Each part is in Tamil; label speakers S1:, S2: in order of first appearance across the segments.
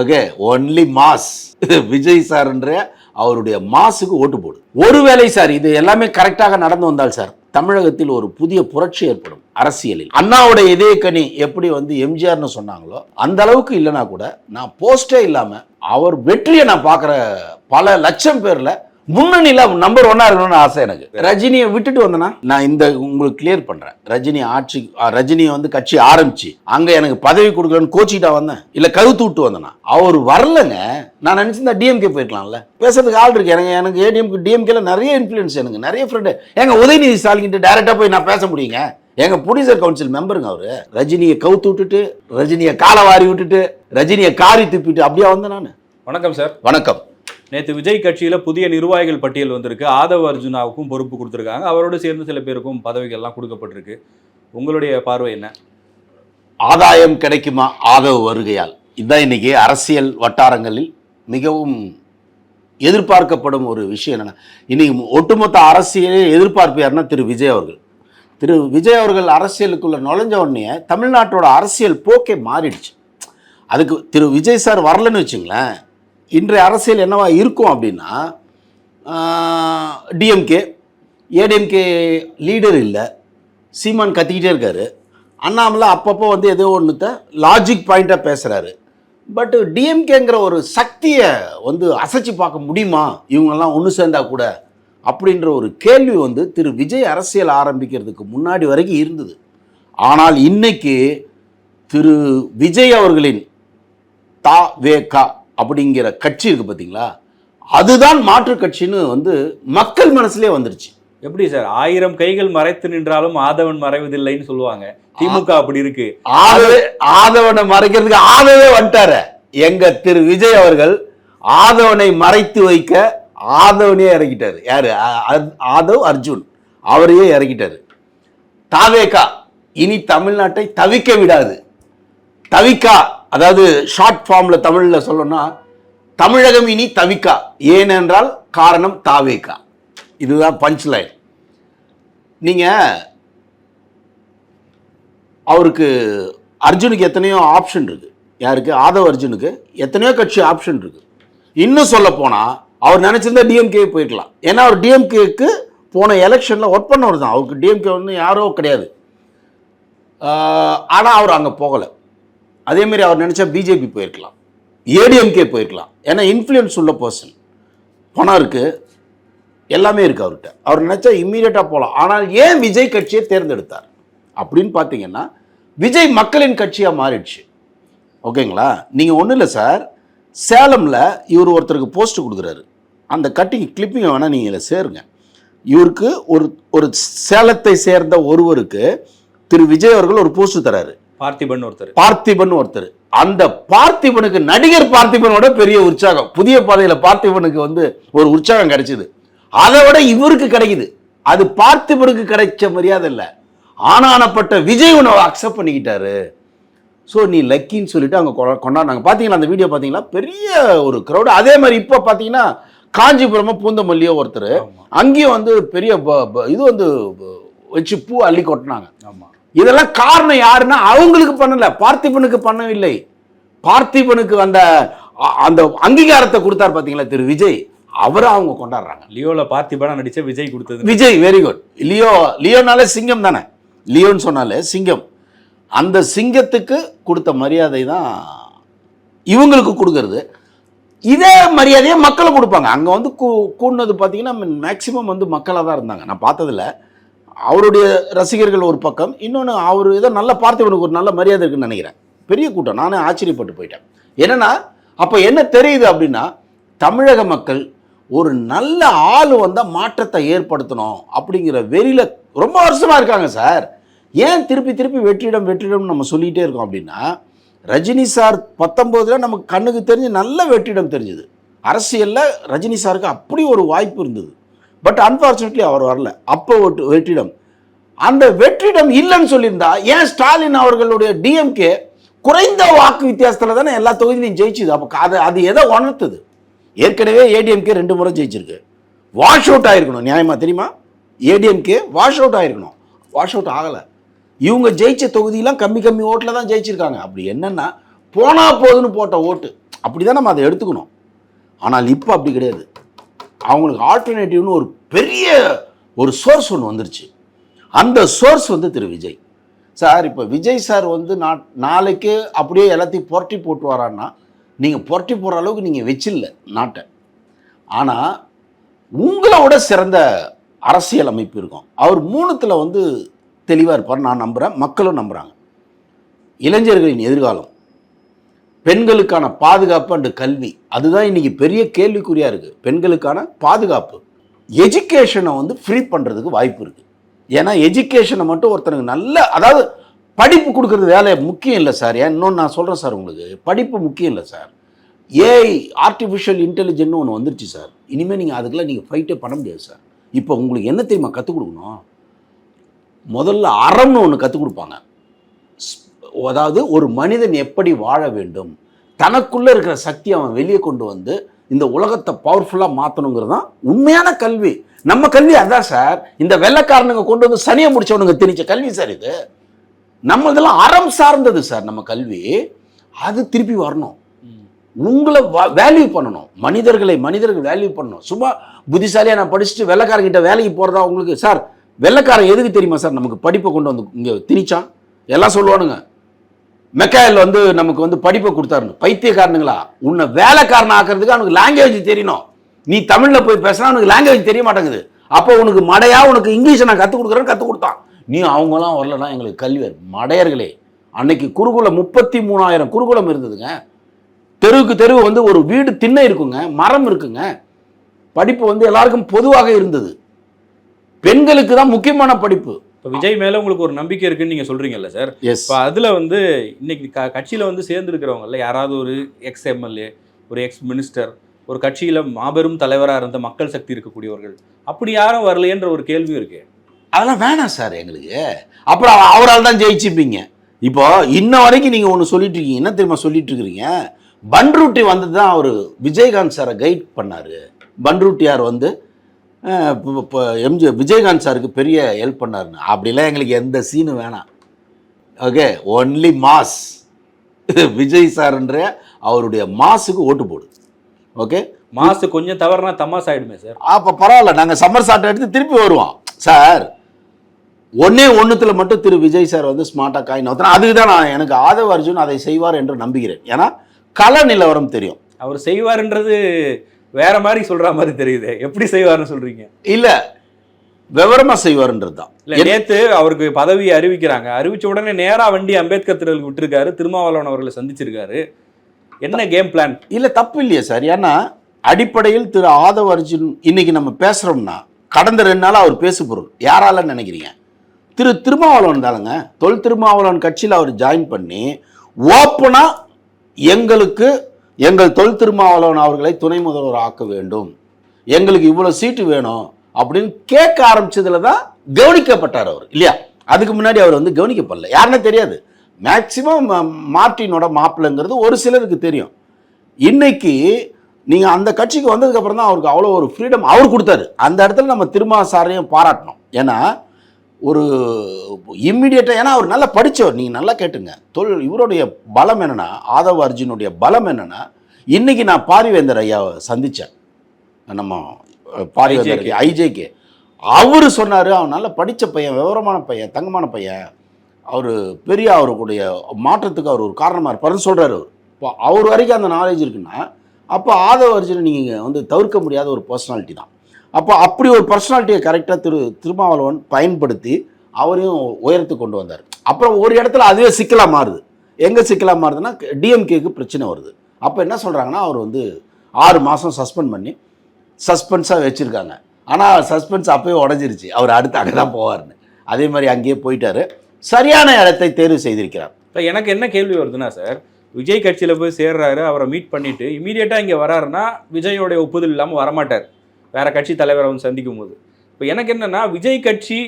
S1: Okay only mass. விஜய் சார்ன்ற அவருடைய மாஸுக்கு ஓட்டு போடு. ஒருவேளை சார் இது எல்லாமே கரெக்டாக நடந்து வந்தால் சார் தமிழகத்தில் ஒரு புதிய புரட்சி ஏற்படும் அரசியலில். அண்ணாவுடைய இதயக்கனி எப்படி வந்து எம்ஜிஆர்னு சொன்னாங்களோ அந்த அளவுக்கு இல்லைனா கூட நான் போஸ்டே இல்லாமல் அவர் வெற்றியை நான் பார்க்குற பல லட்சம் பேரில் முன்னணியில நம்பர் ஒன்னா இருக்கணும்னு ஆசை எனக்கு. ரஜினியை விட்டுட்டு வந்தனா? நான் இந்த உங்களுக்கு கிளியர் பண்றேன். ரஜினி ஆட்சி ரஜினியை வந்து கட்சி ஆரம்பிச்சு அங்க எனக்கு பதவி கொடுக்கலன்னு கோச்சிக்கிட்டா வந்தேன். இல்ல கழுத்து விட்டு வந்தனா. அவர் வரலங்க. நான் நினைச்சிருந்தா டிஎம்கே போயிருக்கலாம்ல. பேசுறதுக்கு ஆள் இருக்கு. எனக்கு எனக்கு ஏடிஎம்கே டிஎம்கேல நிறைய இன்ஃபுளுன்ஸ் எனக்கு நிறைய ஃப்ரெண்டு எங்க உதயநிதி ஸ்டாலின் கிட்ட டைரக்டா போய் நான் பேச முடியுங்க? எங்க ப்ரொடியூசர் கவுன்சில் மெம்பருங்க அவரு. ரஜினியை கவுத்து விட்டுட்டு ரஜினியை காலை வாரி விட்டுட்டு ரஜினியை காரி துப்பிட்டு அப்படியே வந்தேன் நான்?
S2: வணக்கம் சார்
S1: வணக்கம்.
S2: நேற்று விஜய் கட்சியில் புதிய நிர்வாகிகள் பட்டியல் வந்திருக்கு. ஆதவ அர்ஜுனாவுக்கும் பொறுப்பு கொடுத்துருக்காங்க. அவரோடு சேர்ந்து சில பேருக்கும் பதவிகள்லாம் கொடுக்கப்பட்டிருக்கு. உங்களுடைய பார்வை என்ன?
S1: ஆதாயம் கிடைக்குமா ஆதவ வருகையால்? இதுதான் இன்னைக்கு அரசியல் வட்டாரங்களில் மிகவும் எதிர்பார்க்கப்படும் ஒரு விஷயம் என்னென்னா இன்னைக்கு ஒட்டுமொத்த அரசியலே எதிர்பார்ப்பு யாருன்னா திரு விஜய் அவர்கள். திரு விஜய் அவர்கள் அரசியலுக்குள்ளே நுழைஞ்ச உடனே தமிழ்நாட்டோட அரசியல் போக்கே மாறிடுச்சு. அதுக்கு திரு விஜய் சார் வரலன்னு வச்சுங்களேன் இன்றைய அரசியல் என்னவா இருக்கும் அப்படின்னா டிஎம்கே ஏடிஎம்கே லீடர் இல்லை. சீமான் கத்திக்கிட்டே இருக்காரு. அண்ணாமலை அப்பப்போ வந்து ஏதோ ஒன்றுத்த லாஜிக் பாயிண்ட்டாக பேசுகிறாரு பட் டிஎம்கேங்கிற ஒரு சக்தியை வந்து அசைச்சு பார்க்க முடியுமா? இவங்கெல்லாம் ஒன்று சேர்ந்தா கூட அப்படின்ற ஒரு கேள்வி வந்து திரு விஜய் அரசியல் ஆரம்பிக்கிறதுக்கு முன்னாடி வரைக்கும் இருந்தது. ஆனால் இன்னைக்கு திரு விஜய் அவர்களின் தா வே கா அப்படிங்கிற கட்சி இருக்கு பார்த்தீங்களா அதுதான் மாற்று கட்சின்னு வந்து மக்கள் மனசுலயே வந்துருச்சு.
S2: எப்படி சார்? ஆயிரம் கைகள் மறைத்து நின்றாலும் ஆதவன் மறைவதில்லைன்னு சொல்லுவாங்க. திமுக அப்படி இருக்கு.
S1: ஆதவே ஆதவனை மறைக்கிறதுக்கு ஆதவே வந்துட்டாரு. எங்க திரு விஜய் அவர்கள் ஆதவனை மறைத்து வைக்க ஆதவனையே இறக்கிட்டாரு. யாரு? ஆதவ் அர்ஜுன். அவரையே இறக்கிட்டாரு. தாவேகா இனி தமிழ்நாட்டை தவிக்க விடாது. தவிக்கா அதாவது ஷார்ட் ஃபார்மில் தமிழில் சொல்லணும்னா தமிழகம் இனி தவிக்கா. ஏனென்றால் காரணம் தாவேகா இதுதான் பஞ்ச் லைன் நீங்கள் அவருக்கு அர்ஜுனுக்கு எத்தனையோ ஆப்ஷன் இருக்குது யாருக்கு? ஆதவ் அர்ஜுனுக்கு எத்தனையோ கட்சி ஆப்ஷன் இருக்குது இன்னும் சொல்ல போனால் அவர் நினச்சிருந்தா டிஎம்கே போயிருக்கலாம் ஏன்னா அவர் டிஎம்கேக்கு போன எலெக்ஷனில் ஒர்க் பண்ணவர் தான் அவருக்கு டிஎம்கே வந்து யாரோ கிடையாது. ஆனால் அவர் அங்கே போகலை. அதேமாரி அவர் நினச்சா பிஜேபி போயிருக்கலாம். ஏடிஎம்கே போயிருக்கலாம். ஏன்னா இன்ஃப்ளூயன்ஸ் உள்ள பர்சன் பணம் இருக்குது எல்லாமே இருக்குது அவர்கிட்ட. அவர் நினச்சா இம்மீடியட்டாக போகலாம் ஆனால் ஏன் விஜய் கட்சியை தேர்ந்தெடுத்தார்? அப்படின்னு பார்த்தீங்கன்னா விஜய் மக்களின் கட்சியாக மாறிடுச்சு. ஓகேங்களா? நீங்கள் ஒன்றும் இல்லை சார் சேலமில் இவர் ஒருத்தருக்கு போஸ்ட் கொடுக்குறாரு. அந்த கட்டிங் கிளிப்பிங்கை வேணால் நீங்கள் இதில் சேருங்க. இவருக்கு ஒரு ஒரு சேலத்தை சேர்ந்த ஒருவருக்கு திரு விஜய் அவர்கள் ஒரு போஸ்ட் தராரு.
S2: பார்த்திபன் ஒருத்தர்.
S1: பார்த்திபன் ஒருத்தர். அந்த பார்த்திபனுக்கு நடிகர் பார்த்திபனோட பெரிய உற்சாகம். புதிய பாதையில பார்த்திபனுக்கு வந்து ஒரு உற்சாகம் கிடைச்சது. அதை விட இவருக்கு கிடைக்குது. அது பார்த்திபனுக்கு கிடைச்ச மரியாதை இல்லை. ஆனானப்பட்ட விஜய் உணவை அக்செப்ட் பண்ணிக்கிட்டாரு. ஸோ நீ லக்கின்னு சொல்லிட்டு அங்கே கொண்டாடினாங்க. பார்த்தீங்களா அந்த வீடியோ பார்த்தீங்களா பெரிய ஒரு க்ரௌடு அதே மாதிரி இப்போ பார்த்தீங்கன்னா காஞ்சிபுரமா பூந்தமல்லியோ ஒருத்தர். அங்கேயும் வந்து பெரிய இது வந்து வச்சு பூ அள்ளி கொட்டினாங்க.
S2: ஆமா.
S1: இதெல்லாம் காரணம் யாருன்னா அவங்களுக்கு பண்ணல பார்த்திபனுக்கு பண்ணவில்லை. பார்த்திபனுக்கு அந்த அ- அந்த அங்கீகாரத்தை கொடுத்தார் பாத்தீங்களா திரு விஜய்? அவரை அவங்க கொண்டாடுறாங்க.
S2: லியோல பார்த்திபனா நடிச்ச விஜய் கொடுத்தது.
S1: விஜய் வெரி குட் லியோ லியோனாலே சிங்கம் தானே? லியோன்னு சொன்னாலே சிங்கம். அந்த சிங்கத்துக்கு கொடுத்த மரியாதை தான் இவங்களுக்கு கொடுக்கறது. இதே மரியாதையை மக்களை கொடுப்பாங்க. அங்கே வந்து கூ கூடினது பார்த்தீங்கன்னா மேக்சிமம் வந்து மக்களாக தான் இருந்தாங்க. நான் பார்த்ததில்ல. அவருடைய ரசிகர்கள் ஒரு பக்கம் இன்னொன்று அவர் இதை நல்லா பார்த்திபனுக்கு ஒரு நல்ல மரியாதை இருக்குன்னு நினைக்கிறேன். பெரிய கூட்டம். நானே ஆச்சரியப்பட்டு போயிட்டேன். என்னன்னா அப்போ என்ன தெரியுது அப்படின்னா தமிழக மக்கள் ஒரு நல்ல ஆள் வந்தால் மாற்றத்தை ஏற்படுத்தணும் அப்படிங்கிற வெறியில் ரொம்ப வருஷமாக இருக்காங்க சார். ஏன் திருப்பி திருப்பி வெற்றிடம் வெற்றிடம் நம்ம சொல்லிகிட்டே இருக்கோம் அப்படின்னா ரஜினி சார் பத்தொம்போதில் நமக்கு கண்ணுக்கு தெரிஞ்சு நல்ல வெற்றிடம் தெரிஞ்சுது. அரசியலில் ரஜினி சாருக்கு அப்படி ஒரு வாய்ப்பு இருந்தது. பட் அன்ஃபார்ச்சுனேட்லி அவர் வரல. அப்போ ஒரு வெற்றிடம். அந்த வெற்றிடம் இல்லைன்னு சொல்லியிருந்தா ஏன் ஸ்டாலின் அவர்களுடைய டிஎம்கே குறைந்த வாக்கு வித்தியாசத்தில் தானே எல்லா தொகுதியிலையும் ஜெயிச்சுது. அப்போ அது அது எதை உணர்த்துது? ஏற்கனவே ஏடிஎம்கே ரெண்டு முறை ஜெயிச்சிருக்கு. வாஷ் அவுட் ஆயிருக்கணும். நியாயமா தெரியுமா? ஏடிஎம்கே வாஷ் அவுட் ஆயிருக்கணும். வாஷ் அவுட் ஆகலை. இவங்க ஜெயிச்ச தொகுதியெல்லாம் கம்மி கம்மி ஓட்டில் தான் ஜெயிச்சிருக்காங்க. அப்படி என்னென்னா போனா போதுன்னு போட்ட ஓட்டு. அப்படி தான் நம்ம அதை எடுத்துக்கணும். ஆனால் இப்போ அப்படி கிடையாது. அவங்களுக்கு ஆல்டர்னேட்டிவ்னு ஒரு பெரிய ஒரு சோர்ஸ் ஒன்று வந்துருச்சு. அந்த சோர்ஸ் வந்து திரு விஜய். சார் இப்போ விஜய் சார் வந்து நா நாளைக்கு அப்படியே எல்லாத்தையும் புரட்டி போட்டு வரான்னா நீங்கள் புரட்டி போடுற அளவுக்கு நீங்கள் வச்சில்ல நாட்டை. ஆனால் உங்களை விட சிறந்த அரசியல் அமைப்பு இருக்கும். அவர் மூணுத்தில் வந்து தெளிவாக இருப்பார் நான் நம்புகிறேன் மக்களும் நம்புகிறாங்க இளைஞர்களின் எதிர்காலம். பெண்களுக்கான பாதுகாப்பு அண்டு கல்வி. அதுதான் இன்றைக்கி பெரிய கேள்விக்குறியாக இருக்குது பெண்களுக்கான பாதுகாப்பு. எஜுகேஷனை வந்து ஃப்ரீ பண்ணுறதுக்கு வாய்ப்பு இருக்குது ஏன்னா எஜுகேஷனை மட்டும் ஒருத்தனுக்கு நல்ல அதாவது படிப்பு கொடுக்குறது வேலை முக்கியம் இல்லை சார். ஏன் இன்னொன்று நான் சொல்கிறேன் சார் உங்களுக்கு. படிப்பு முக்கியம் இல்லை சார். ஏஐ ஆர்டிஃபிஷியல் இன்டெலிஜென்ட்னு ஒன்று வந்துருச்சு சார். இனிமேல் நீங்கள் அதுக்கெல்லாம் நீங்கள் ஃபைட்டே பண்ண முடியாது சார். இப்போ உங்களுக்கு என்ன தெரியுமா கற்றுக் கொடுக்கணும்? முதல்ல அறம்னு ஒன்று கற்றுக் கொடுப்பாங்க. அதாவது ஒரு மனிதன் எப்படி வாழ வேண்டும்? தனக்குள்ளே இருக்கிற சக்தியை அவன் வெளியே கொண்டு வந்து இந்த உலகத்தை பவர்ஃபுல்லாக மாற்றணுங்கிறது தான் உண்மையான கல்வி. நம்ம கல்வி அதான் சார். இந்த வெள்ளக்காரனுங்க கொண்டு வந்து சனியை முடிச்சவனுங்க திணிச்ச கல்வி சார் இது. நம்ம இதெல்லாம் அறம் சார்ந்தது சார் நம்ம கல்வி. அது திருப்பி வரணும். உங்களை வேல்யூ பண்ணணும். மனிதர்களை மனிதர்கள் வேல்யூ பண்ணணும். சும்மா புத்திசாலியாக நான் படிச்சுட்டு வெள்ளக்காரங்கிட்ட வேலைக்கு போகிறதா உங்களுக்கு சார் வெள்ளைக்காரன் எதுக்கு தெரியுமா சார்? நமக்கு படிப்பை கொண்டு வந்து இங்கே திணிச்சான். எல்லாம் சொல்லுவானுங்க. மெக்காயல் வந்து நமக்கு வந்து படிப்பை கொடுத்தாருன்னு பைத்தியக்காரனுங்களா? உன்னை வேலைக்காரன் ஆக்கிறதுக்கு அவனுக்கு லாங்குவேஜ் தெரியணும். நீ தமிழில் போய் பேசினா அவனுக்கு லாங்குவேஜ் தெரிய மாட்டேங்குது. அப்போ உனக்கு மடையா உனக்கு இங்கிலீஷை நான் கற்றுக் கொடுக்குறேன்னு கற்றுக் கொடுத்தான். நீ அவங்களாம் வரலன்னா எங்களுக்கு கல்வி மடையர்களே. அன்னைக்கு குருகுலம் முப்பத்தி மூணாயிரம் குருகுலம் இருந்ததுங்க. தெருவுக்கு தெருவு வந்து ஒரு வீடு திண்ணை இருக்குங்க மரம் இருக்குங்க. படிப்பு வந்து எல்லாருக்கும் பொதுவாக இருந்தது. பெண்களுக்கு தான் முக்கியமான படிப்பு.
S2: இப்போ விஜய் மேல உங்களுக்கு ஒரு நம்பிக்கை இருக்குன்னு நீங்க சொல்றீங்கல்ல சார்? இப்போ அதுல வந்து இன்னைக்கு க கட்சியில வந்து சேர்ந்துருக்கிறவங்கல்ல யாராவது ஒரு எக்ஸ் எம்எல்ஏ ஒரு எக்ஸ் மினிஸ்டர் ஒரு கட்சியில மாபெரும் தலைவரா இருந்த மக்கள் சக்தி இருக்கக்கூடியவர்கள் அப்படி யாரும் வரலையேன்ற ஒரு கேள்வி இருக்கு.
S1: அதெல்லாம் வேணாம் சார் எங்களுக்கு. அப்புறம் அவரால் தான் ஜெயிச்சுப்பீங்க. இப்போ இன்ன வரைக்கும் நீங்கள் ஒன்று சொல்லிட்டு இருக்கீங்க என்ன தெரியுமா சொல்லிட்டு இருக்கிறீங்க? பன்ருட்டி வந்து தான் அவர் விஜயகாந்த் சாரை கைட் பண்ணார். பன்ருட்டியார் வந்து இப்போ- எம்ஜி விஜயகாந்த் சாருக்கு பெரிய ஹெல்ப் பண்ணாருன்னு. அப்படிலாம் எங்களுக்கு எந்த சீனும் வேணாம். Okay only mass. விஜய் சார்ன்ற அவருடைய மாஸுக்கு ஓட்டு போடு. ஓகே
S2: மாசு கொஞ்சம் தவறுனா தமாஸ் ஆயிடுமே சார்.
S1: அப்போ பரவாயில்ல நாங்கள் சம்மர் சாட்டை எடுத்து திருப்பி வருவோம். சார் ஒண்ணே ஒண்ணுத்துல மட்டும் திரு விஜய் சார் வந்து ஸ்மார்ட்டாக காயின் நவுத்துறேன் அதுக்கு தான் நான் எனக்கு ஆதவ அர்ஜுன் அதை செய்வார் என்று நம்புகிறேன். ஏன்னா கள நிலவரம் தெரியும்.
S2: அவர் செய்வாருன்றது வேற மாதிரி சொல்ற மாதிரி தெரியுது. எப்படி செய்வாருன்னு சொல்றீங்க?
S1: இல்ல விவரமா செய்வார்ன்றது தான்
S2: நேத்து அவருக்கு பதவி அறிவிக்கிறாங்க. அறிவிச்ச உடனே நேரா வண்டி அம்பேத்கர் திடலுக்கு விட்டுருக்காரு. திருமாவளவன் அவர்களை சந்திச்சிருக்காரு. என்ன கேம் பிளான்
S1: இல்ல தப்பு இல்லையே சார். ஏன்னா அடிப்படையில் திரு ஆதவ அர்ஜுன் இன்னைக்கு நம்ம பேசுறோம்னா கடந்த ரெண்டு நாளா அவர் பேசு பொருள். யாரால நினைக்கிறீங்க? திரு திருமாவளவன் தானுங்க. தொல் திருமாவளவன் கட்சியில் அவர் ஜாயின் பண்ணி ஓப்பனா எங்களுக்கு எங்கள் தொல் திருமாவளவன் அவர்களை துணை முதல்வர் ஆக்க வேண்டும். எங்களுக்கு இவ்வளவு சீட்டு வேணும் அப்படின்னு கேட்க ஆரம்பிச்சதுல தான் கவனிக்கப்பட்டார் அவர் இல்லையா? அதுக்கு முன்னாடி அவர் வந்து கவனிக்கப்படல. யாருன்னு தெரியாது. மேக்சிமம் மார்டினோட மாப்பிள்ளைங்கிறது ஒரு சிலருக்கு தெரியும். இன்னைக்கு நீங்க அந்த கட்சிக்கு வந்ததுக்கு அப்புறம் தான் அவருக்கு அவ்வளோ ஒரு ஃப்ரீடம் அவர் கொடுத்தாரு. அந்த இடத்துல நம்ம திருமா சாரையும் பாராட்டணும். ஏன்னா ஒரு இம்மிடியட்டாக ஏன்னா அவர் நல்லா படித்தவர் நீங்கள் நல்லா கேட்டுங்க. தொல் இவருடைய பலம் என்னன்னா ஆதவ அர்ஜுனுடைய பலம் என்னன்னா இன்னைக்கு நான் பாரிவேந்தர் ஐயாவை சந்தித்தேன் நம்ம பாரிவேந்தர் ஐஜேகே. அவர் சொன்னார் அவன் நல்லா படித்த பையன் விவரமான பையன் தங்கமான பையன். அவர் பெரிய அவருடைய மாற்றத்துக்கு அவர் ஒரு காரணமாக இருப்பாருன்னு சொல்கிறாரு அவர். இப்போ அவர் வரைக்கும் அந்த நாலேஜ் இருக்குன்னா அப்போ ஆதவ அர்ஜுனை நீங்கள் வந்து தவிர்க்க முடியாத ஒரு பர்சனாலிட்டி தான். அப்போ அப்படி ஒரு பர்சனாலிட்டியை கரெக்டாக திரு திருமாவளவன் பயன்படுத்தி அவரையும் உயரத்து கொண்டு வந்தார். அப்புறம் ஒரு இடத்துல அதுவே சிக்கலாக மாறுது. எங்கே சிக்கலாக மாறுதுன்னா டிஎம்கேக்கு பிரச்சனை வருது. அப்போ என்ன சொல்கிறாங்கன்னா அவர் வந்து ஆறு மாதம் சஸ்பெண்ட் பண்ணி சஸ்பென்ஸாக வச்சுருக்காங்க. ஆனால் சஸ்பென்ஸ் அப்போயே உடஞ்சிருச்சு. அவர் அடுத்து அங்கே தான் போவார்னு அதே மாதிரி அங்கேயே போயிட்டார். சரியான இடத்தை தேர்வு செய்திருக்கிறார்.
S2: இப்போ எனக்கு என்ன கேள்வி வருதுன்னா சார் விஜய் கட்சியில் போய் சேர்றாரு அவரை மீட் பண்ணிவிட்டு இமீடியட்டாக இங்கே வராருன்னா விஜயோடைய ஒப்புதல் இல்லாமல் வரமாட்டார். வேற கட்சி தலைவரை வந்து சந்திக்கும் போது இப்போ எனக்கு என்னன்னா விஜய் கட்சி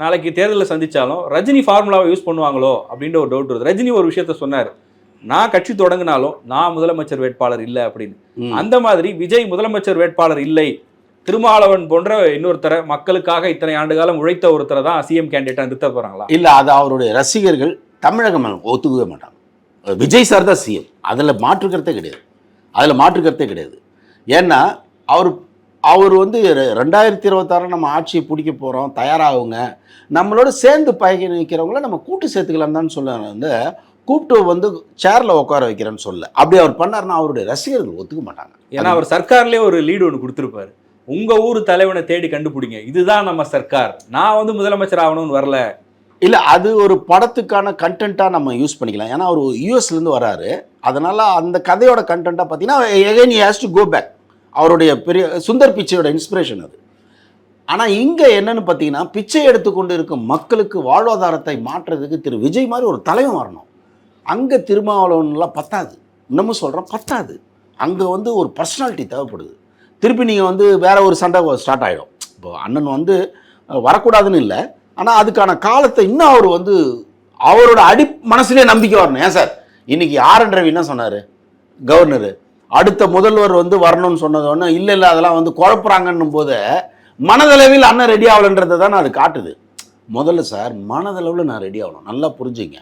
S2: நாளைக்கு தேர்தலில் சந்திச்சாலும் ரஜினி ஃபார்முலாவை யூஸ் பண்ணுவாங்களோ அப்படின்ற ஒரு டவுட் வருது. ரஜினி ஒரு விஷயத்த சொன்னார். நான் கட்சி தொடங்கினாலும் நான் முதலமைச்சர் வேட்பாளர் இல்லை அப்படின்னு. அந்த மாதிரி விஜய் முதலமைச்சர் வேட்பாளர் இல்லை. திருமாவளவன் போன்ற இன்னொருத்தரை மக்களுக்காக இத்தனை ஆண்டு காலம் உழைத்த ஒருத்தரை தான் சிஎம் கேண்டிடேட்டா நிறுத்த போறாங்களா?
S1: இல்லை அது அவருடைய ரசிகர்கள் தமிழகம் ஒத்துக்கவே மாட்டாங்க. விஜய் சார் தான் சிஎம் அதில் மாற்றுக்கிறதே கிடையாது. அதில் மாற்று கருத்தே கிடையாது. ஏன்னா அவர் அவர் வந்து ரெண்டாயிரத்தி இருபத்தாறு நம்ம ஆட்சியை பிடிக்க போகிறோம் தயாராகுங்க. நம்மளோட சேர்ந்து பயணிக்கிறவங்கள நம்ம கூட்டு சேர்த்துக்கலாம் தான் சொல்ல வந்து கூப்பிட்டு வந்து சேரில் உட்கார வைக்கிறேன்னு சொல்ல அப்படி அவர் பண்ணாருன்னா அவருடைய ரசிகர்கள் ஒத்துக்க மாட்டாங்க.
S2: ஏன்னா அவர் சர்க்கார்லயே ஒரு லீடு ஒன்று கொடுத்துருப்பாரு. உங்க ஊர் தலைவனை தேடி கண்டுபிடிங்க. இதுதான் நம்ம சர்க்கார். நான் வந்து முதலமைச்சர் ஆகணும்னு வரல.
S1: இல்லை அது ஒரு படத்துக்கான கண்டென்ட்டாக நம்ம யூஸ் பண்ணிக்கலாம். ஏன்னா அவர் யூஎஸ்லேருந்து வராரு. அதனால் அந்த கதையோட கண்டென்ட்டாக பார்த்தீங்கன்னா again has to go back அவருடைய பெரிய சுந்தர் பிச்சையோட இன்ஸ்பிரேஷன் அது. ஆனால் இங்கே என்னன்னு பார்த்தீங்கன்னா பிச்சை எடுத்துக்கொண்டு இருக்கும் மக்களுக்கு வாழ்வாதாரத்தை மாற்றுறதுக்கு திரு. விஜய் மாதிரி ஒரு தலைவன் வரணும். அங்கே திருமாவளவன்லாம் பத்தாது. இன்னமும் சொல்கிறேன் பத்தாது. அங்கே வந்து ஒரு பர்சனாலிட்டி தேவைப்படுது. திருப்பி நீங்கள் வந்து வேற ஒரு சண்டை ஸ்டார்ட் ஆகிடும் இப்போ அண்ணன் வந்து வரக்கூடாதுன்னு இல்லை. ஆனால் அதுக்கான காலத்தை இன்னும் அவர் வந்து அவரோட அடி மனசுலேயே நம்பிக்கை வரணும். ஏன் சார்? இன்னைக்கு ஆர் என் ரவி என்ன சொன்னார்? கவர்னரு அடுத்த முதல்வர் வந்து வரணும்னு சொன்னதோன்னு இல்லை இல்லை அதெல்லாம் வந்து குழப்புறாங்கன்னும் போது மனதளவில் அண்ணன் ரெடி ஆகலன்றதை தான் அது காட்டுது. முதல்ல சார் மனதளவில் நான் ரெடி ஆகணும். நல்லா புரிஞ்சுங்க.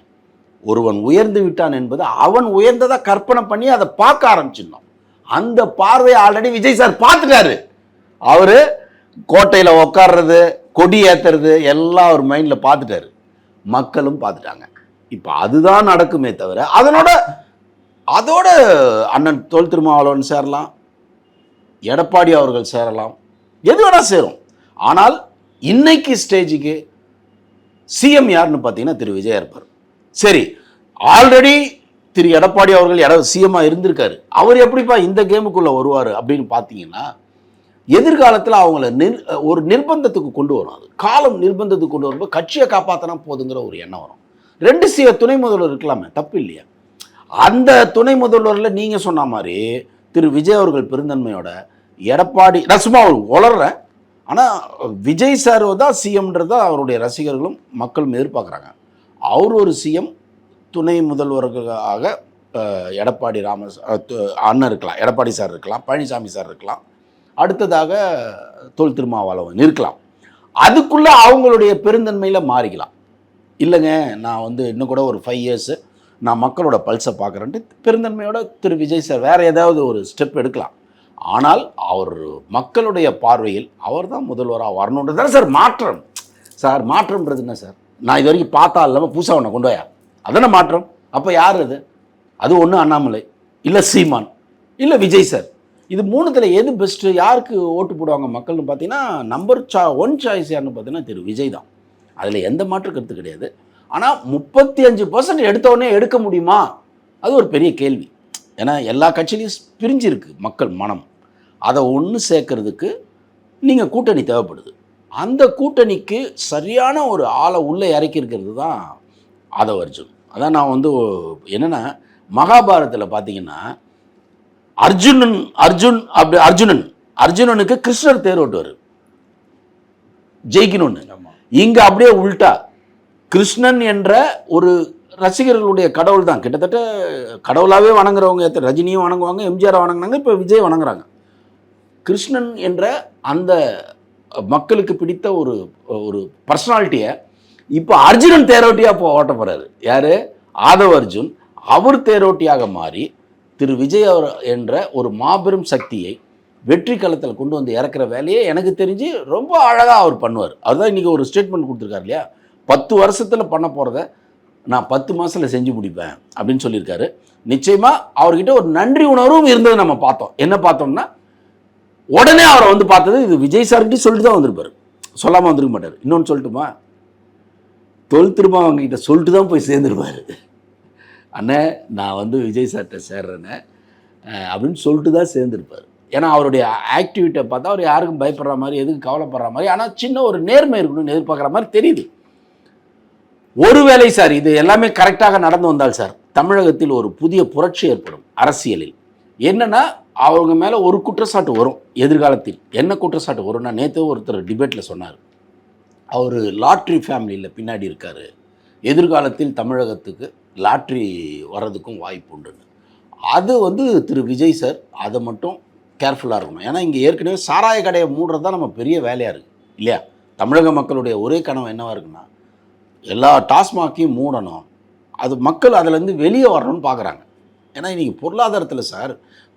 S1: ஒருவன் உயர்ந்து விட்டான் என்பது அவன் உயர்ந்ததாக கற்பனை பண்ணி அதை பார்க்க ஆரம்பிச்சிடணும். அந்த பார்வையை ஆல்ரெடி விஜய் சார் பார்த்துட்டாரு. அவர் கோட்டையில் உட்கார்றது கொடி ஏற்றுறது எல்லாம் அவர் மைண்டில் பார்த்துட்டாரு. மக்களும் பார்த்துட்டாங்க. இப்போ அதுதான் நடக்குமே தவிர அதனோட அதோட அண்ணன் தொல் திருமாவளவன் சேரலாம் எடப்பாடி அவர்கள் சேரலாம் எது வேணால் சேரும். ஆனால் இன்னைக்கு ஸ்டேஜுக்கு சிஎம் யாருன்னு பார்த்தீங்கன்னா திரு விஜயா இருப்பார். சரி ஆல்ரெடி திரு எடப்பாடி அவர்கள் எட சிஎம்மாக இருந்திருக்காரு. அவர் எப்படிப்பா இந்த கேமுக்குள்ளே வருவார் அப்படின்னு பார்த்தீங்கன்னா எதிர்காலத்தில் அவங்கள நிர் ஒரு நிர்பந்தத்துக்கு கொண்டு வரும் அது. காலம் நிர்பந்தத்துக்கு கொண்டு வரும்போது கட்சியை காப்பாற்றினா போதுங்கிற ஒரு எண்ணம் வரும். ரெண்டு சிஎ துணை முதல்வர் இருக்கலாமே தப்பு இல்லையா? அந்த துணை முதல்வரில் நீங்கள் சொன்ன மாதிரி திரு விஜய் அவர்கள் பெருந்தன்மையோட எடப்பாடி நான் சும்மா உளர்றேன் ஆனால் விஜய் சார் தான் சிஎம்ன்றது அவருடைய ரசிகர்களும் மக்களும் எதிர்பார்க்குறாங்க. அவர் ஒரு சிஎம் துணை முதல்வர்களாக எடப்பாடி ராம அண்ணன் இருக்கலாம் எடப்பாடி சார் இருக்கலாம் பழனிசாமி சார் இருக்கலாம். அடுத்ததாக தொல் திருமாவளவன் இருக்கலாம். அதுக்குள்ளே அவங்களுடைய பெருந்தன்மையில் மாறிக்கலாம். இல்லைங்க நான் வந்து இன்னும் கூட ஒரு ஃபைவ் இயர்ஸு நான் மக்களோட பல்ஸை பார்க்குறேன்ட்டு பெருந்தன்மையோட திரு விஜய் சார் வேறு ஏதாவது ஒரு ஸ்டெப் எடுக்கலாம். ஆனால் அவர் மக்களுடைய பார்வையில் அவர் தான் முதல்வராக வரணுன்றது தானே சார் மாற்றம். சார் மாற்றம்ன்றது என்ன சார்? நான் இது வரைக்கும் பார்த்தா இல்லாமல் புதுசாக ஒன்று கொண்டு வயா? அதானே மாற்றம்? அப்போ யார் அது? அது ஒன்று அண்ணாமலை இல்லை சீமான் இல்லை விஜய் சார். இது மூணுத்தில் எது பெஸ்ட்டு யாருக்கு ஓட்டு போடுவாங்க மக்கள்னு பார்த்தீங்கன்னா நம்பர் சா ஒன் சாய்ஸ் யாருன்னு பார்த்தீங்கன்னா திரு விஜய் தான். அதில் எந்த மாற்று கருத்து கிடையாது. ஆனால் முப்பத்தி அஞ்சு பர்சன்ட் எடுத்தோடனே எடுக்க முடியுமா? அது ஒரு பெரிய கேள்வி. ஏன்னா எல்லா கட்சியிலையும் பிரிஞ்சிருக்கு மக்கள் மனம். அதை ஒன்று சேர்க்கறதுக்கு நீங்கள் கூட்டணி தேவைப்படுது. அந்த கூட்டணிக்கு சரியான ஒரு ஆளை உள்ளே இறக்கி இருக்கிறது தான் ஆதவ அர்ஜுன். அதான் நான் வந்து என்னென்னா மகாபாரதத்தில் பார்த்தீங்கன்னா அர்ஜுனன் அர்ஜுன் அப்படி அர்ஜுனன் அர்ஜுனனுக்கு கிருஷ்ணர் தேர் ஓட்டுவார். ஜெயிக்கணும்னு. இங்க அப்படியே உல்டா கிருஷ்ணன் என்ற ஒரு ரசிகர்களுடைய கடவுள் தான் கிட்டத்தட்ட கடவுளாகவே வணங்குறவங்க ரஜினியும் வணங்குவாங்க எம்ஜிஆர் வணங்குனாங்க இப்போ விஜய் வணங்குறாங்க. கிருஷ்ணன் என்ற அந்த மக்களுக்கு பிடித்த ஒரு ஒரு பர்சனாலிட்டியை இப்போ அர்ஜுனன் தேரோட்டியாக இப்போ ஓட்ட போகிறாரு யார்? ஆதவ அர்ஜுன். அவர் தேரோட்டியாக மாறி திரு விஜய் அவர் என்ற ஒரு மாபெரும் சக்தியை வெற்றி களத்தில் கொண்டு வந்து இறக்குற வேலையை எனக்கு தெரிஞ்சு ரொம்ப அழகாக அவர் பண்ணுவார். அதுதான் இன்றைக்கி ஒரு ஸ்டேட்மெண்ட் கொடுத்துருக்காரு இல்லையா? பத்து வருஷத்தில் பண்ண போகிறத நான் பத்து மாதத்தில் செஞ்சு முடிப்பேன் அப்படின்னு சொல்லியிருக்காரு. நிச்சயமாக அவர்கிட்ட ஒரு நன்றி உணர்வும் இருந்ததை நம்ம பார்த்தோம். என்ன பார்த்தோம்னா உடனே அவரை வந்து பார்த்தது இது விஜய் சார்கிட்ட சொல்லிட்டு தான் வந்திருப்பார். சொல்லாமல் வந்திருக்க மாட்டார். இன்னொன்று சொல்லட்டுமா? தொல் திரும்ப அவங்ககிட்ட சொல்லிட்டு தான் போய் சேர்ந்துருப்பாரு. அண்ணே நான் வந்து விஜய் சார்கிட்ட சேர்றேன்னு அப்படின்னு சொல்லிட்டு தான் சேர்ந்துருப்பார். ஏன்னா அவருடைய ஆக்டிவிட்டியை பார்த்தா அவர் யாருக்கும் பயப்படுற மாதிரி எதுக்கும் கவலைப்படுற மாதிரி ஆனால் சின்ன ஒரு நேர்மை இருக்கணும்னு எதிர்பார்க்குற மாதிரி தெரியுது. ஒருவேளை சார் இது எல்லாமே கரெக்டாக நடந்து வந்தால் சார் தமிழகத்தில் ஒரு புதிய புரட்சி ஏற்படும் அரசியலில். என்னன்னா அவங்க மேலே ஒரு குற்றச்சாட்டு வரும் எதிர்காலத்தில். என்ன குற்றச்சாட்டு வரும்னா நேற்று ஒருத்தர் டிபேட்டில் சொன்னார். அவர் லாட்ரி ஃபேமிலியில் பின்னாடி இருக்கார். எதிர்காலத்தில் தமிழகத்துக்கு லாட்ரி வர்றதுக்கும் வாய்ப்பு உண்டுன்னு. அது வந்து திரு விஜய் சார் அதை மட்டும் கேர்ஃபுல்லாக இருக்கணும். ஏன்னா இங்கே ஏற்கனவே சாராய கடையை மூடுறது தான் நம்ம பெரிய வேலையாக இருக்குது இல்லையா? தமிழக மக்களுடைய ஒரே கனவு என்னவாக இருக்குன்னா எல்லா டாஸ்மாகையும் மூடணும். அது மக்கள் அதுலேருந்து வெளியே வரணும்னு பார்க்குறாங்க ஏன்னா இன்றைக்கி பொருளாதாரத்தில் சார்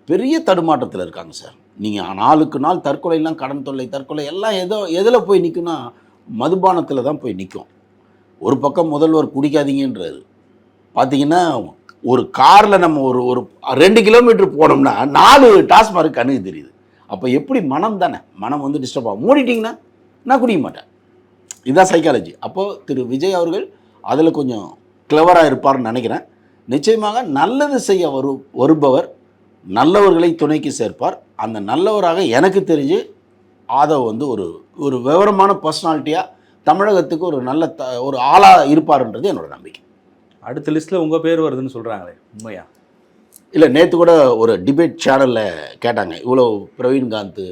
S1: பெரிய தடுமாற்றத்தில் இருக்காங்க சார். நீங்கள் நாளுக்கு நாள் தற்கொலைலாம் கடன் தொல்லை தற்கொலை எல்லாம் ஏதோ எதில் போய் நிற்கும்னா மதுபானத்தில் தான் போய் நிற்கும் ஒரு பக்கம் முதல்வர் குடிக்காதீங்கன்றாரு. பார்த்தீங்கன்னா ஒரு காரில் நம்ம ஒரு ஒரு ரெண்டு கிலோமீட்டர் போனோம்னா நாலு டாஸ்மார்க் கண்ணுக்கு தெரியுது. அப்போ எப்படி மனம் தானே? மனம் வந்து டிஸ்டர்ப் ஆகும். மூடிட்டிங்கன்னா நான் குடிக்க மாட்டேன். இதுதான் சைக்காலஜி அப்போது திரு விஜய் அவர்கள் அதில் கொஞ்சம் கிளவராக இருப்பார்னு நினைக்கிறேன். நிச்சயமாக நல்லது செய்ய வரு வருபவர் நல்லவர்களை துணைக்கு சேர்ப்பார். அந்த நல்லவராக எனக்கு தெரிஞ்சு ஆதவ் வந்து ஒரு ஒரு விவரமான பர்சனாலிட்டியாக தமிழகத்துக்கு ஒரு நல்ல த ஒரு ஆளாக இருப்பார்ன்றது என்னோட நம்பிக்கை.
S2: அடுத்த லிஸ்ட்டில் உங்கள் பேர் வருதுன்னு சொல்கிறாங்களே உண்மையா?
S1: இல்லை நேற்று கூட ஒரு டிபேட் சேனலில் கேட்டாங்க. இவ்வளோ பிரவீன்காந்த்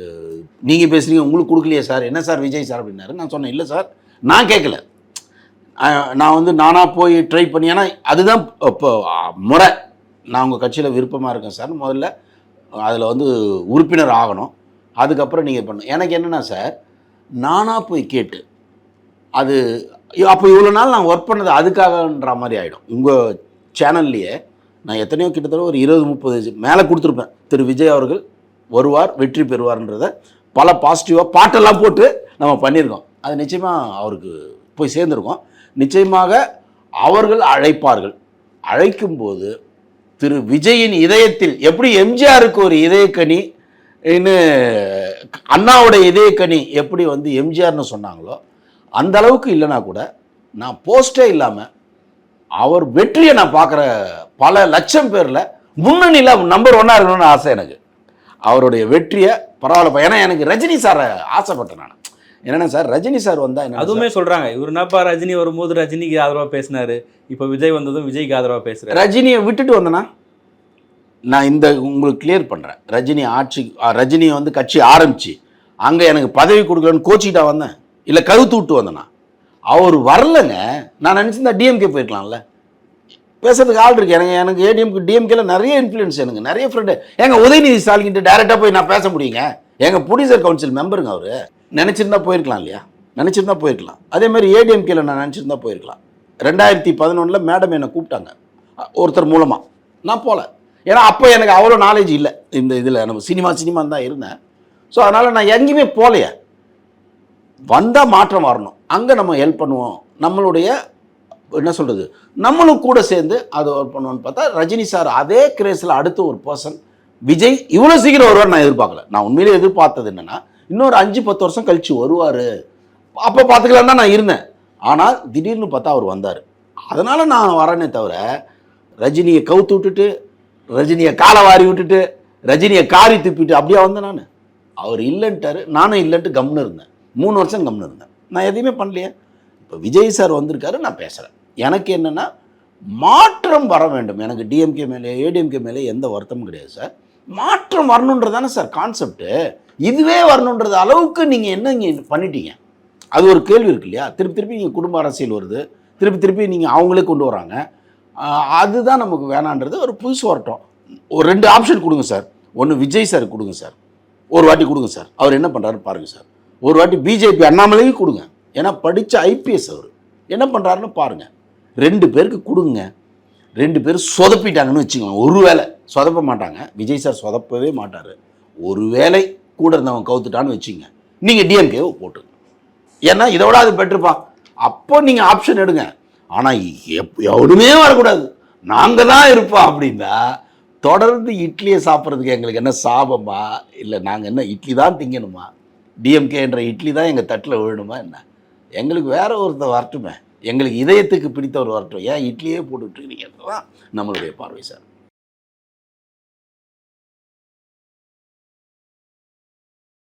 S1: நீங்கள் பேசுகிறீங்க உங்களுக்கு கொடுக்கலையே சார். என்ன சார் விஜய் சார் அப்படின்னாரு. நான் சொன்னேன் இல்லை சார் நான் கேட்கல நான் வந்து நானாக போய் ட்ரை பண்ணி ஏன்னா அதுதான் இப்போ முறை. நான் உங்கள் கட்சியில் விருப்பமாக இருக்கேன் சார். முதல்ல அதில் வந்து உறுப்பினர் ஆகணும். அதுக்கப்புறம் நீங்கள் பண்ணணும் எனக்கு என்னென்னா சார் நானாக போய் கேட்டு அது அப்போ இவ்வளோ நாள் நான் ஒர்க் பண்ணது அதுக்காகன்ற மாதிரி ஆகிடும் உங்கள் சேனல்லையே நான் எத்தனையோ கிட்டத்தட்ட ஒரு இருபது முப்பது மேலே கொடுத்துருப்பேன். திரு விஜய் அவர்கள் வருவார் வெற்றி பெறுவார்ன்றத பல பாசிட்டிவாக பாட்டெல்லாம் போட்டு நம்ம பண்ணியிருக்கோம். அது நிச்சயமாக அவருக்கு போய் சேர்ந்துருக்கோம். நிச்சயமாக அவர்கள் அழைப்பார்கள். அழைக்கும்போது திரு விஜயின் இதயத்தில் எப்படி எம்ஜிஆருக்கு ஒரு இதயக்கனி இன்னும் அண்ணாவோட இதயக்கனி எப்படி வந்து எம்ஜிஆர்னு சொன்னாங்களோ அந்த அளவுக்கு இல்லைனா கூட நான் போஸ்டே இல்லாமல் அவர் வெற்றியை நான் பார்க்குற பல லட்சம் பேரில் முன்னணியில் நம்பர் ஒன்னாக இருக்கணும்னு ஆசை எனக்கு. அவருடைய வெற்றியை பரவாயில்ல ஏன்னா எனக்கு ரஜினி சாரை ஆசைப்பட்டேன் நான். என்னென்ன சார் ரஜினி சார் வந்தால் என்ன
S2: அதுவுமே சொல்றாங்க இவர் என்னப்பா ரஜினி வரும்போது ரஜினிக்கு ஆதரவா பேசினாரு இப்போ விஜய் வந்ததும் விஜய்க்கு ஆதரவா பேசுறாரு.
S1: ரஜினியை விட்டுட்டு வந்தனா? நான் இந்த உங்களுக்கு கிளியர் பண்ணுறேன் ரஜினி ஆட்சி ரஜினியை வந்து கட்சி ஆரம்பிச்சு அங்கே எனக்கு பதவி கொடுக்கலன்னு கோச்சிக்கிட்டா வந்தேன்? இல்லை கழுத்து விட்டு வந்தேனா? அவர் வரலங்க நான் நினச்சிருந்தா டிஎம்கே போயிருக்கலாம்ல. பேசுறதுக்கு ஆள் இருக்கு. எனக்கு எனக்கு ஏடிஎம்கே டிஎம்கேல நிறைய இன்ஃப்ளூயன்ஸ் எனக்கு. நிறைய ஃப்ரெண்டு எங்கள் உதயநிதி ஸ்டாலின்கிட்ட டேரெக்டாக போய் நான் பேச முடியுங்க? எங்கள் ப்ரொடியூசர் கவுன்சில் மெம்பருங்க அவர். நினச்சிருந்தா போயிருக்கலாம் இல்லையா? நினச்சிருந்தா போயிருக்கலாம். அதே மாதிரி ஏடிஎம்கேல நான் நினச்சிருந்தா போயிருக்கலாம். ரெண்டாயிரத்தி பதினொன்றில் மேடம் என்னை கூப்பிட்டாங்க. ஒருத்தர் மூலமாக நான் போகல ஏன்னா அப்போ எனக்கு அவ்வளோ நாலேஜ் இல்லை. இந்த இதில் நம்ம சினிமா சினிமான்னு தான் இருந்தேன். ஸோ அதனால் நான் எங்கேயுமே போகலையே வந்தால் மாற்றம் வரணும். அங்கே நம்ம ஹெல்ப் பண்ணுவோம். நம்மளுடைய என்ன சொல்கிறது நம்மளும் கூட சேர்ந்து அதை ஒர்க் பண்ணுவோம்னு பார்த்தா ரஜினி சார் அதே கிரேஸில் அடுத்த ஒரு பர்சன் விஜய் இவ்வளோ சீக்கிரம் வருவார் நான் எதிர்பார்க்கல. நான் உண்மையிலே எதிர்பார்த்தது என்னென்னா இன்னொரு அஞ்சு பத்து வருஷம் கழித்து வருவார். அப்போ பார்த்துக்கலாம் தான் நான் இருந்தேன். ஆனால் திடீர்னு பார்த்தா அவர் வந்தார். அதனால் நான் வரேனே தவிர ரஜினியை கவுத்து விட்டுட்டு ரஜினியை காலை வாரி விட்டுட்டு ரஜினியை காரி துப்பிட்டு அப்படியே வந்தேன் நான்? அவர் இல்லைன்ட்டாரு. நானும் இல்லைன்ட்டு கம்னு இருந்தேன். மூணு வருஷம் கம்னு இருந்தேன். நான் எதையுமே பண்ணலையே. இப்போ விஜய் சார் வந்திருக்காரு நான் பேசுகிறேன் எனக்கு என்னென்னா மாற்றம் வர வேண்டும். எனக்கு டிஎம்கே மேலே ஏடிஎம்கே மேலே எந்த வருத்தமும் கிடையாது சார். மாற்றம் வரணுன்றதானே சார் கான்செப்ட்டு இதுவே வரணுன்றது அளவுக்கு நீங்கள் என்ன இங்கே பண்ணிட்டீங்க? அது ஒரு கேள்வி இருக்கு இல்லையா? திருப்பி திருப்பி இங்கே குடும்ப அரசியல் வருது. திருப்பி திருப்பி நீங்கள் அவங்களே கொண்டு வராங்க. அதுதான் நமக்கு வேணான்றது ஒரு புதுசு வரட்டும் ஒரு ரெண்டு ஆப்ஷன் கொடுங்க சார். ஒன்று விஜய் சார் கொடுங்க சார். ஒரு வாட்டி கொடுங்க சார். அவர் என்ன பண்ணுறாரு பாருங்கள் சார். ஒரு வாட்டி பிஜேபி அண்ணாமலையும் கொடுங்க. ஏன்னா படித்த ஐபிஎஸ் அவர். என்ன பண்ணுறாருன்னு பாருங்க. ரெண்டு பேருக்கு கொடுங்க. ரெண்டு பேரும் சொதப்பிட்டாங்கன்னு வச்சுக்கோங்க. ஒரு வேளை சொதப்ப மாட்டாங்க. விஜய் சார் சொதப்பவே மாட்டார். ஒரு வேளை கூட இருந்தவன் கவுத்துட்டான்னு வச்சுங்க நீங்கள் டிஎம்கேவை போட்டுங்க ஏன்னா இதோட அது பெற்றிருப்பான் அப்போ நீங்கள் ஆப்ஷன் எடுங்க. ஆனால் எப் எவனுமே வரக்கூடாது. நாங்கள் தான் இருப்போம் அப்படின்னா தொடர்ந்து இட்லியை சாப்பிட்றதுக்கு எங்களுக்கு என்ன சாபமா? இல்லை நாங்கள் என்ன இட்லி தான் திங்கணுமா? டிஎம்கே என்ற இட்லி தான் எங்கள் தட்டில் விழணுமா என்ன? எங்களுக்கு வேற ஒருத்தர் வரட்டுமே. எங்களுக்கு இதயத்துக்கு பிடித்த ஒரு வரட்டும். ஏன் இட்லியே போட்டுட்ருக்கீங்க தான் நம்மளுடைய பார்வை சார்.